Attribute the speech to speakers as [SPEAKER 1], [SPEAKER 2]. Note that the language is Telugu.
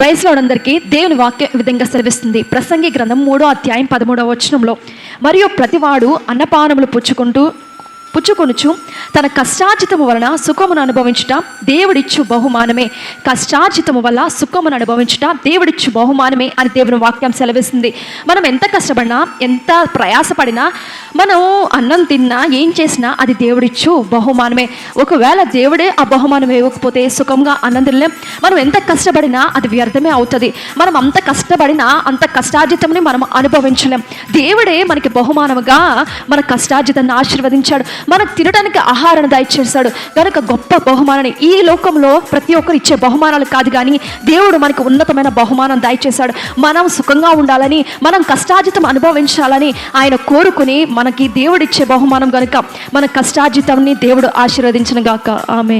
[SPEAKER 1] వయసులో అందరికీ దేవుని వాక్యం విధంగా సెలవిస్తుంది. ప్రసంగి గ్రంథం మూడో అధ్యాయం పదమూడవ వచనంలో మరియు ప్రతివాడు అన్నపానములు పుచ్చుకుంటూ పుచ్చుకొనుచు. తన కష్టార్జితము వలన సుఖమును అనుభవించుట దేవుడిచ్చు బహుమానమే. కష్టార్జితము వల్ల సుఖమును అనుభవించుట దేవుడిచ్చు బహుమానమే అని దేవుని వాక్యం సెలవిస్తుంది. మనం ఎంత కష్టపడినా ఎంత ప్రయాసపడినా మనం అన్నం తిన్నా ఏం చేసినా అది దేవుడిచ్చు బహుమానమే. ఒకవేళ దేవుడే ఆ బహుమానం ఇవ్వకపోతే సుఖంగా అన్నం తినలేం. మనం ఎంత కష్టపడినా అది వ్యర్థమే అవుతుంది. మనం అంత కష్టపడినా అంత కష్టార్జితంని మనం అనుభవించలేం. దేవుడే మనకి బహుమానముగా మన కష్టార్జితాన్ని ఆశీర్వదించాడు. మనకు తినడానికి ఆహారాన్ని దయచేశాడు కనుక గొప్ప బహుమానాన్ని ఈ లోకంలో ప్రతి ఒక్కరు ఇచ్చే బహుమానాలు కాదు కానీ దేవుడు మనకి ఉన్నతమైన బహుమానం దయచేశాడు మనం సుఖంగా ఉండాలని మనం కష్టార్జితం అనుభవించాలని ఆయన కోరుకుని మనకి దేవుడిచ్చే బహుమానం కనుక మన కష్టార్జితాన్ని దేవుడు ఆశీర్వదించిన గాక. ఆమె